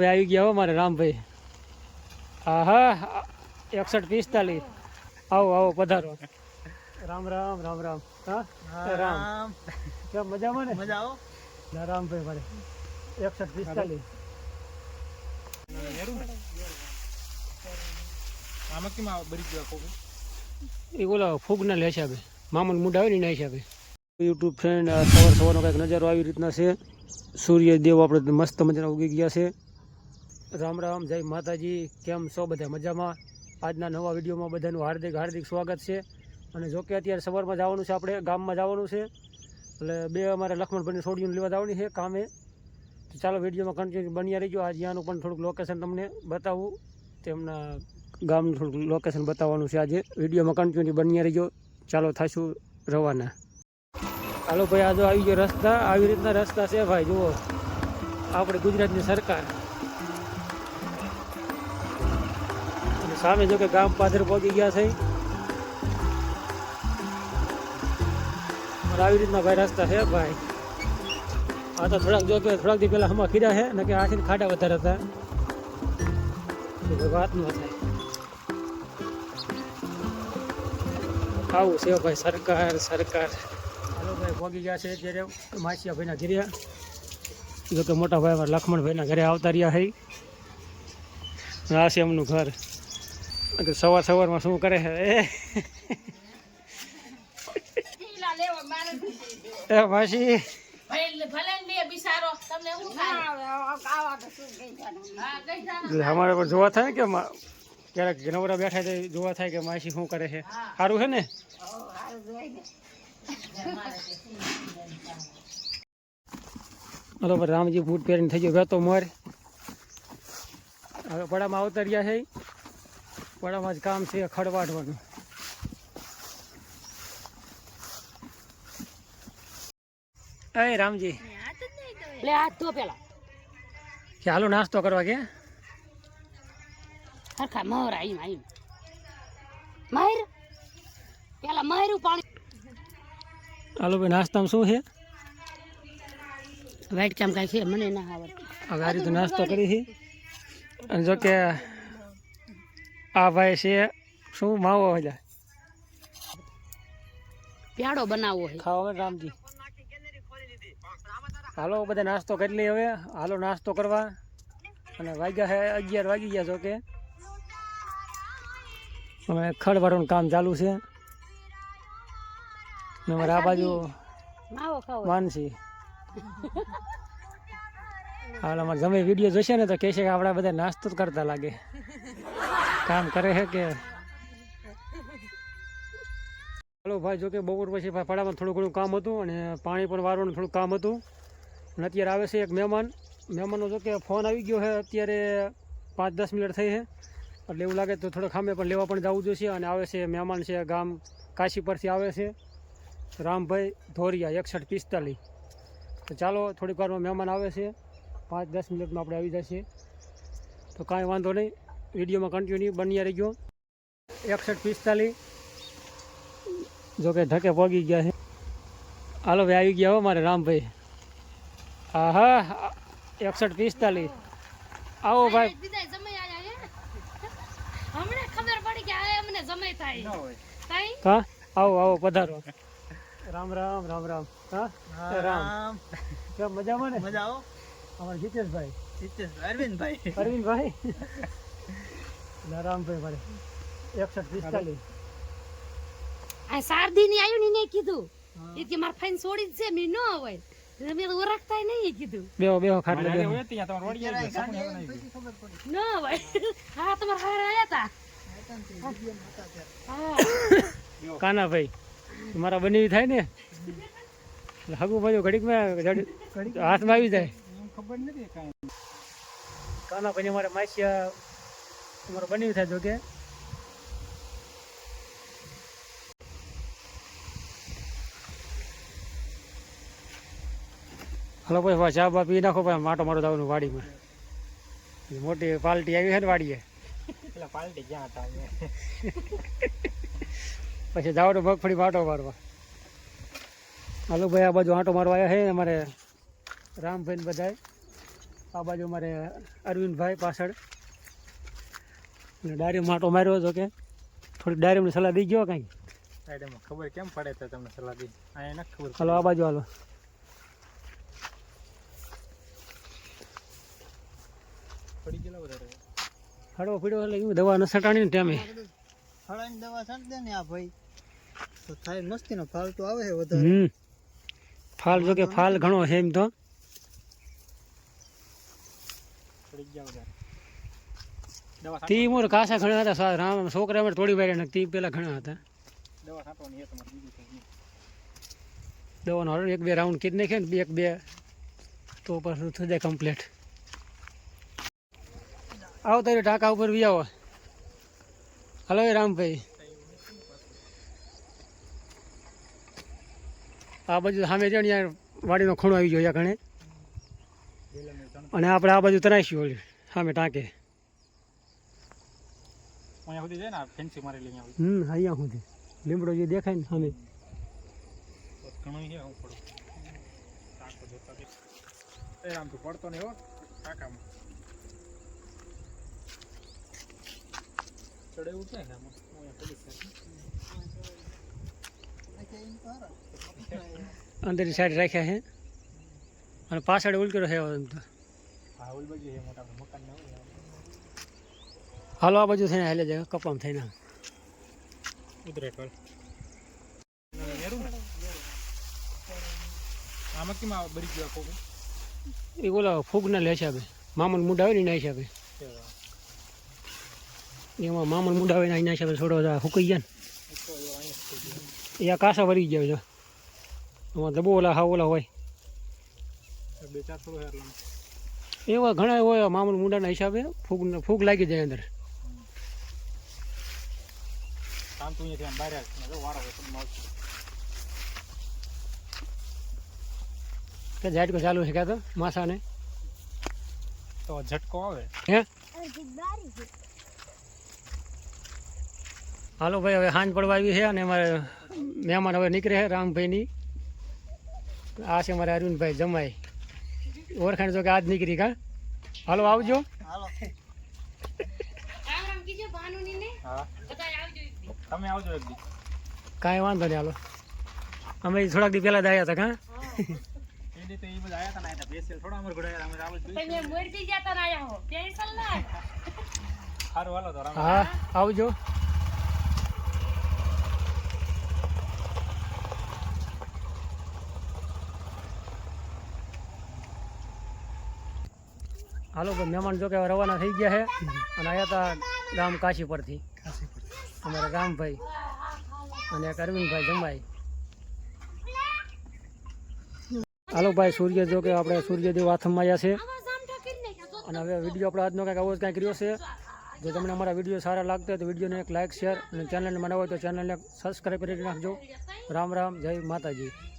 હવે આવી ગયા હો મારે રામભાઈ. હા હા એકસઠ પિસ્તાલીસ. આવો આવો પધારો. રામ રામ રામ રામ. હા? રામ. કેમ મજામાં ને? મજા આવો ના રામભાઈ મારે. એકસઠ પિસ્તાલીસ. આમાં કેમ આવો બરી ગયો કોક એ ઓલા ફૂગના લે હિસાબે મામન મુંડા હોય ને એના હિસાબે યુટ્યુબ ફ્રેન્ડ સવાર સવારનો કંઈક નજારો આવી રીતના છે. સૂર્યદેવ આપણે મસ્ત મજાના ઉગી ગયા છે. રામ રામ, જય માતાજી. કેમ છો બધા મજામાં? આજના નવા વિડીયોમાં બધાનું હાર્દિક હાર્દિક સ્વાગત છે. અને જો કે અત્યારે સવારમાં જવાનું છે આપણે, ગામમાં જવાનું છે. એટલે બે અમારે લક્ષ્મણભાઈને છોડીને લેવા જવાની છે કામે. તો ચાલો વિડીયોમાં કન્ટિન્યુ બન્યા રહીજો. આજ ત્યાંનું પણ થોડુંક લોકેશન તમને બતાવું. તેમના ગામનું થોડુંક લોકેશન બતાવવાનું છે. આજે વિડીયોમાં કન્ટિન્યુ બન્યા રહીજો. ચાલો થશું રવાના. હાલો ભાઈ, આજે આવી ગયો રસ્તા. આવી રીતના રસ્તા છે ભાઈ, જુઓ. આપણે ગુજરાતની સરકાર. સામે જો કે ગામ પાથર પહોંચી ગયા છે. આવી રીતના ભાઈ રસ્તા છે, ભાઈ. આ તો થોડાક જો કે થોડાક દી પહેલાં હમણાં ખીરા છે, ને કે આથી ખાડા વધારે હતા. વાત ન થાય. આવું છે ભાઈ સરકાર સરકાર. હાલો ભાઈ ભોગી ગયા છે અત્યારે માસિયા ભાઈના ઘેરે. જો કે મોટા ભાઈ અમારા લક્ષ્મણભાઈના ઘરે આવતા રહ્યા અને આ છે એમનું ઘર. સવાર સવારમાં શું કરે છે? એ? ઢીલા લેવા મારે એ માસી? ભલે ભલે ને બે બિચારો તમને શું થાય હા ગઈ જાનો. એટલે અમારે પણ જોવા થાય કે ક્યારેક નવરા બેઠા તો જોવા થાય કે માસી શું કરે છે? સારું છે ને? બરોબર રામજી બૂટ પહેરીને થઈ ગયો વેતો મોર. હવે પડામાં અવતર્યા છે. પડામાં જ કામ છે ખડવાડવાનું. અરે રામજી. લે હાથ ધો પેલા. કે હાલો નાસ્તો કરવા કે સરખા મહર આઈ આઈ મહેર પેલા મહેરું પાણી. હાલો ભાઈ નાસ્તામાં શું છે? વાઈટ ચામ કાંઈ છે મને ના આવડે હવે આ રીતે નાસ્તો કરી છે. અને જો કે આ ભાઈ છે શું માવો હજા પ્યાડો બનાવવો છે ખાવા રામજી. હાલો બધા નાસ્તો કરી લઈએ હવે. હાલો નાસ્તો કરવા. અને વાગ્યા છે અગિયાર વાગી ગયા છો કે? હવે ખડવાળું કામ ચાલુ છે. ને અમારે આ બાજુ માનસી. હાલ અમારે જમે વીડિયો જોશે ને તો કહેશે કે આપણા બધા નાસ્તો જ કરતા લાગે. કામ કરે છે કે? હલો ભાઈ જોકે બપોર પછી ભાઈ પડામાં થોડું ઘણું કામ હતું અને પાણી પણ વારવાનું થોડું કામ હતું. અને અત્યારે આવે છે એક મહેમાન. મહેમાનનો જો કે ફોન આવી ગયો છે, અત્યારે પાંચ દસ મિનિટ થઈ છે. એટલે એવું લાગે તો થોડો ખામે પણ લેવા પણ જવું જોઈએ અને આવે છે મહેમાન છે, ગામ કાશી પરથી આવે છે. રામભાઈ ધોરિયા, એકસઠ પિસ્તાલીસ. તો ચાલો, થોડીક વારમાં મહેમાન આવે છે. પાંચ દસ મિનિટમાં આપણે આવી જશે. તો કાંઈ વાંધો નહીં. વિડીયોમાં કન્ટિન્યુ બન્યા રહી ગયો એકસઠ પિસ્તાલીસ. જોકે ધકે પગી ગયા છે. હાલો ભાઈ આવી ગયા હો મારે રામભાઈ. હા હા એકસઠ પિસ્તાલીસ. આવો ભાઈ. હે? હમણે ખબર પડી કે આ અમને જમાઈ થાય. થાય? હા આવો આવો પધારો. રામ રામ રામ રામ. હા? રામ. કેમ મજામાં ને? મજા આવો અમારા જીતેશભાઈ. જીતેશ અરવિંદભાઈ. અરવિંદભાઈ? ના ભાઈ એકસઠ પિસ્તાલીસ. આ શારદી ની આવ્યું ને કીધું એ કે મારા ફાઈન છોડી જ છે મેં ન હોય. મેં તો ઓળખતા નહીં કીધું. બેહો બેહો ખાટલે બેહો ન હોય. હા તમારા હારે આયા તા. હા. કાનાભાઈ મારા બની થાય ને? હગુ ભાઈ ઘડીકમાં હાથમાં આવી જાય. ખબર નથી કાંઈ. કાનાભાઈ મારે માસિયા તમારે બન્યું થાય જોકે. હલો ભાઈ વાહ ચા બા પી નાખો ભાઈ માટો મારો જવાનું વાડીમાં. મોટી પાલટી આવી છે ને વાડીએ. પેલા પાલટી ક્યાં હતા? પછી જવાનું મગફળી માટો મારવા. હાલો ભાઈ આ બાજુ આંટો મારવા આવ્યા છે અમારે રામભાઈ ને બધાય. આ બાજુ અમારે અરવિંદભાઈ પાછળ. અને ડાયરી માટો માર્યો હતો કે થોડીક ડાયરીની સલાહ દઈ ગયો કાંઈ. સાઈડમાં ખબર કેમ પડે તો તમને સલાહ દઈ અહીંયા નથી ખબર હાલો આ બાજુ હાલો. પડી ગયેલા વધારે હળવો પીડ્યો એટલે એવું દવા ન સટાણી ને ટાઈમે હળવાની દવા છાંટી દે ને આ ભાઈ. તો થાય મસ્તી નો ફાલ તો આવે છે વધારે. હમ. ફાલ જો કે ફાલ ઘણો છે એમ તો. પડી ગયા વધારે તી મોર કાસા ઘણા હતા રામ છોકરા અમે થોડી વાર તી પેલા ઘણા હતા. દવાનો હળો એક બે રાઉન્ડ કીધ નાખે ને એક બે. તો પાછું થઈ જાય કમ્પ્લીટ આવો તારી ટાંકા ઉપર બી આવો. હલો એ રામભાઈ. આ બાજુ સામે છે ને વાડીનો ખૂણો આવી ગયો ઘણે. મેં ત્રણ અને આપણે આ બાજુ તરાઈશું સામે ટાંકે. અહીંયા સુધી જાય ને ફેન્સી મારેલી અહીંયા સુધી હમ અહીંયા સુધી. લીમડો જે દેખાય ને સામે. તો છે હું પડું. ટાંકો જોતા એ આમ તું પડતો નહીં હો ટાંકામાં ચડે એવું આમાં? અંદરની સાઈડ રાખ્યા છે. અને પાછળ ઉલકેલો છે એમ તો. હા ઓલ છે મોટા મકાન ના હોય હાલો આ બાજુ થઈને હાલે જાય કપામ થઈને ઉતરે કર આમાં કેમ બરી ગયો કોકો એ ઓલા ફૂગના લે હિસાબે મામલ મુંડા આવે ને એના હિસાબે એમાં મામલ મુંડા આવે ને એના હિસાબે થોડો હુકાઈ ગયા ને. એ કાસા વરી ગયા છે એમાં દબો ઓલા હા ઓલા હોય. બે ચાર એવા ઘણા હોય મામલ મુંડાના હિસાબે ફૂગ ફૂગ લાગી જાય અંદર. કામ તું અહીંયાથી હોય તો આવશે કે ઝટકો ચાલુ છે ક્યાં તો માસાને તો ઝટકો આવે હે હાલો ભાઈ હવે સાંજ પડવા આવી છે અને અમારે મહેમાન હવે નીકળે છે રામભાઈની. આ છે અમારે અરવિંદભાઈ જમાઈ. ઓળખાણ જો કે આજ નીકળી કા? હાલો આવજો. હાલો રામ રામ કીજો ભાનુની ને હા બધાય આવજો એક દી. તમે આવજો એક દી. કાંઈ વાંધો નહીં હાલો. અમે થોડાક દી પહેલાં જ આવ્યા હતા કાં? એ તો એ બધા આયા હતા ને આયા બેસેલ થોડા અમારે ઘોડા અમે રાવલ તમે મોરજી જતા ના આયા હો. પેન્સલ ના. સારું હાલો તો હા આવજો. હાલો ભાઈ મહેમાન જો કે રવાના થઈ ગયા છે. અને આવ્યા હતા ગામ કાશી પરથી. અમારા રામભાઈ અને એક અરવિંદભાઈ જમાઈ. હાલો ભાઈ, સૂર્ય જો કે આપણે સૂર્યદેવ હાથમાં આવ્યા છે. અને હવે વીડિયો આપણો આજનો કંઈક આવો જ કંઈક રહ્યો છે. જો તમને અમારા વીડિયો સારા લાગતા હોય તો વિડીયોને એક લાઇક શેર અને ચેનલને બનાવો તો ચેનલને સબસ્ક્રાઈબ કરી નાખજો રામ રામ, જય માતાજી.